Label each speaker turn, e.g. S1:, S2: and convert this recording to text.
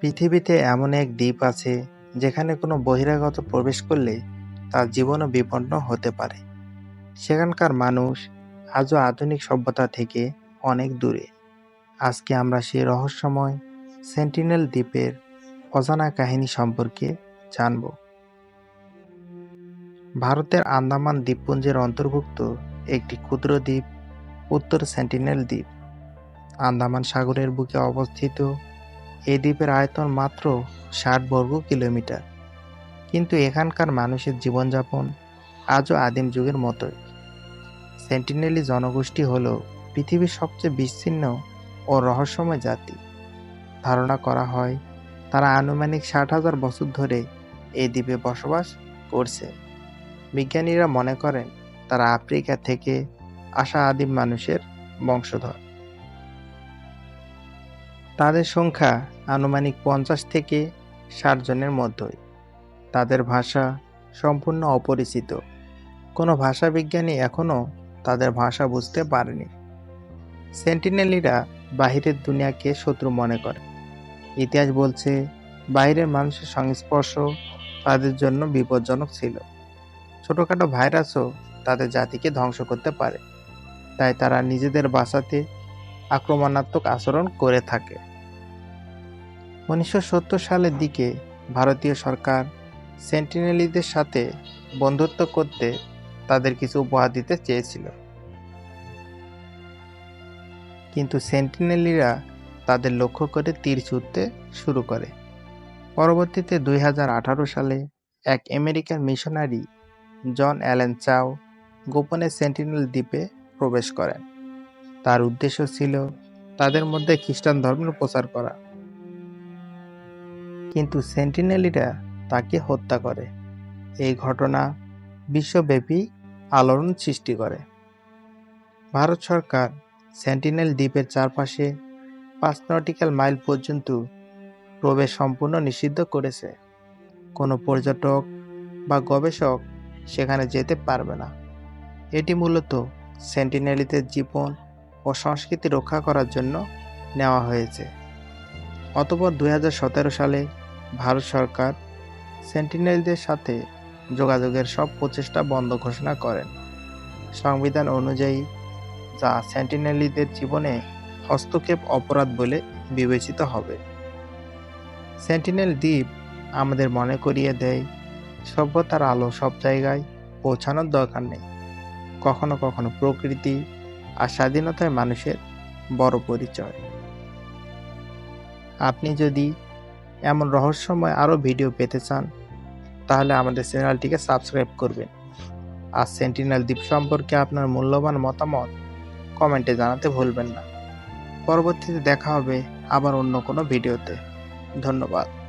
S1: পৃথিবীতে এমন এক দ্বীপ আছে যেখানে কোনো বহিরাগত প্রবেশ করলে তার জীবনও বিপন্ন হতে পারে। সেখানকার মানুষ আজও আধুনিক সভ্যতা থেকে অনেক দূরে। আজকে আমরা সেই রহস্যময় সেন্টিনেল দ্বীপের অজানা কাহিনী সম্পর্কে জানব। ভারতের আন্দামান দ্বীপপুঞ্জের অন্তর্ভুক্ত একটি ক্ষুদ্র দ্বীপ, উত্তর সেন্টিনেল দ্বীপ। আন্দামান সাগরের বুকে অবস্থিত এই দ্বীপের আয়তন মাত্র ষাট বর্গ কিলোমিটার। কিন্তু এখানকার মানুষের জীবনযাপন আজও আদিম যুগের মতোই। সেন্টিনেলি জনগোষ্ঠী হল পৃথিবীর সবচেয়ে বিচ্ছিন্ন ও রহস্যময় জাতি। ধারণা করা হয়, তারা আনুমানিক ষাট হাজার বছর ধরে এই দ্বীপে বসবাস করছে। বিজ্ঞানীরা মনে করেন, তারা আফ্রিকা থেকে আসা আদিম মানুষের বংশধর। তাদের সংখ্যা আনুমানিক পঞ্চাশ থেকে ষাট জনের মধ্যেই। তাদের ভাষা সম্পূর্ণ অপরিচিত। কোনো ভাষাবিজ্ঞানী এখনও তাদের ভাষা বুঝতে পারেনি। সেন্টিনেলিরা বাহিরের দুনিয়াকে শত্রু মনে করে। ইতিহাস বলছে বাইরের মানুষের সংস্পর্শ তাদের জন্য বিপজ্জনক ছিল। ছোটোখাটো ভাইরাসও তাদের জাতিকে ধ্বংস করতে পারে। তাই তারা নিজেদের বাঁচাতে আক্রমণাত্মক আচরণ করে থাকে। উনিশশো সত্তর সালের দিকে ভারতীয় সরকার সেন্টিনেলিদের সাথে বন্ধুত্ব করতে তাদের কিছু উপহার দিতে চেয়েছিল। কিন্তু সেন্টিনেলিরা তাদের লক্ষ্য করে তীর ছুটতে শুরু করে। পরবর্তীতে দুই হাজার আঠারো সালে এক আমেরিকান মিশনারি জন অ্যালেন চাও গোপনে সেন্টিনেল দ্বীপে প্রবেশ করেন। তার উদ্দেশ্য ছিল তাদের মধ্যে খ্রিস্টান ধর্মের প্রচার করা। কিন্তু সেন্টিনেলিরা তাকে হত্যা করে। এই ঘটনা বিশ্বব্যাপী আলোড়ন সৃষ্টি করে। ভারত সরকার সেন্টিনেল দ্বীপের চারপাশে পাঁচ নটিক্যাল মাইল পর্যন্ত প্রবেশ সম্পূর্ণ নিষিদ্ধ করেছে। কোনো পর্যটক বা গবেষক সেখানে যেতে পারবে না। এটি মূলত সেন্টিনেলিদের জীবন ও সংস্কৃতি রক্ষা করার জন্য নেওয়া হয়েছে। অতপর দু হাজার সতেরো সালে ভারত সরকার সেন্টিনেলদের সাথে যোগাযোগের সব প্রচেষ্টা বন্ধ ঘোষণা করেন। সংবিধান অনুযায়ী যা সেন্টিনেলিদের জীবনে হস্তক্ষেপ অপরাধ বলে বিবেচিত হবে। সেন্টিনেল দ্বীপ আমাদের মনে করিয়ে দেয়, সভ্যতার আলো সব জায়গায় পৌঁছানোর দরকার নেই। কখনো কখনো প্রকৃতি আর স্বাধীনতায় মানুষের বড় পরিচয়। আপনি যদি এমন রহস্যময় আরও ভিডিও পেতে চান, তাহলে আমাদের চ্যানেলটিকে সাবস্ক্রাইব করবেন। আর সেন্টিনেল দ্বীপ সম্পর্কে আপনার মূল্যবান মতামত কমেন্টে জানাতে ভুলবেন না। পরবর্তীতে দেখা হবে আবার অন্য কোনো ভিডিওতে। ধন্যবাদ।